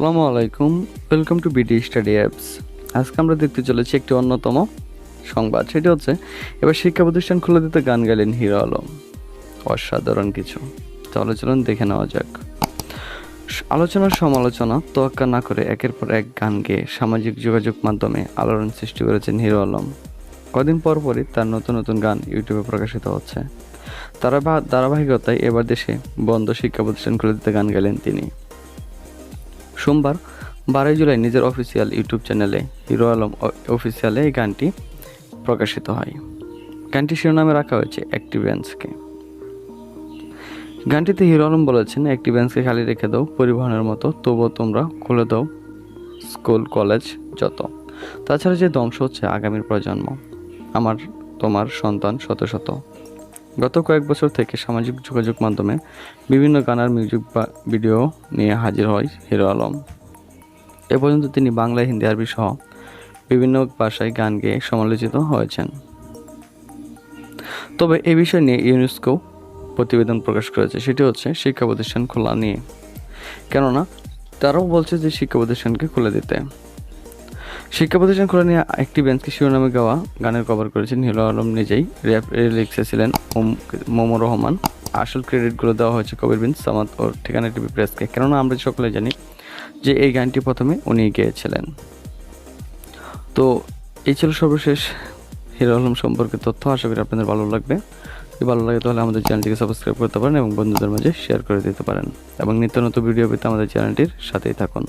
আসসালামু আলাইকুম। Welcome to BD study apps আজকে আমরা দেখতে চলেছি একটি অন্যতম সংবাদ, সেটি হচ্ছে, এবার শিক্ষা প্রতিষ্ঠান খুলে দিতে গান গাইলেন হিরো আলম। অসাধারণ কিছু। চলো চলুন দেখে নেওয়া যাক। আলোচনার সমালোচনা, তোয়াক্কা না করে একের পর এক গান গেয়ে সামাজিক যোগাযোগ মাধ্যমে আলোড়ন সৃষ্টি করেছেন হিরো আলম। কদিন পর পরই তার নতুন নতুন গান ইউটিউবে প্রকাশিত হচ্ছে। তারা ধারাবাহিকতায় এবার দেশে বন্ধ শিক্ষা প্রতিষ্ঠান খুলে দিতে গান গেলেন তিনি। সোমবার, বারোই জুলাই নিজের অফিসিয়াল ইউটিউব চ্যানেলে হিরো আলম অফিসিয়ালে এই গানটি প্রকাশিত হয়। গানটি শিরোনামে রাখা হয়েছে বেঞ্চকে গানটিতে হিরো আলম বলেছেন বেঞ্চকে খালি রেখে দাও, পরিবহনের মতো, তবুও তোমরা খুলে দাও স্কুল, কলেজ, যত। তাছাড়া যে ধ্বংস হচ্ছে আগামীর প্রজন্ম, আমার, তোমার সন্তান শত শত। গত কয়েক বছর থেকে সামাজিক যোগাযোগ মাধ্যমে বিভিন্ন গানার মিউজিক বা ভিডিও নিয়ে হাজির হয় হিরো আলম। এ পর্যন্ত তিনি বাংলা, হিন্দি, আরবি সহ বিভিন্ন ভাষায় গান গেয়ে সমালোচিত হয়েছেন। তবে এ বিষয় নিয়ে ইউনেস্কো প্রতিবেদন প্রকাশ করেছে। সেটি হচ্ছে শিক্ষা প্রতিষ্ঠান খোলা নিয়ে। কেননা, তারাও বলছে যে শিক্ষা প্রতিষ্ঠানকে খুলে দিতে। শিক্ষা প্রতিষ্ঠান খোলা নিয়ে একটি বেঞ্চকে শিরোনামে গাওয়া গানের কভার করেছেন হিরো আলম নিজেই। র্যাপ লিখেছিলেন মোমো রহমান। আসল ক্রেডিটগুলো দেওয়া হয়েছে কবির বিন সামাদ ও ঠিকানা টিভি প্রেসকে। কেননা আমরা সকলে জানি যে এই গানটি প্রথমে উনি গেয়েছিলেন। তো এই ছিল সর্বশেষ হিরো আলম সম্পর্কে তথ্য। আশা করি আপনাদের ভালো লাগবে। যদি ভালো লাগে তাহলে আমাদের চ্যানেলটিকে সাবস্ক্রাইব করতে পারেন এবং বন্ধুদের মাঝে শেয়ার করে দিতে পারেন। এবং নিত্য নতুন ভিডিও পেতে আমাদের চ্যানেলটির সাথেই থাকুন।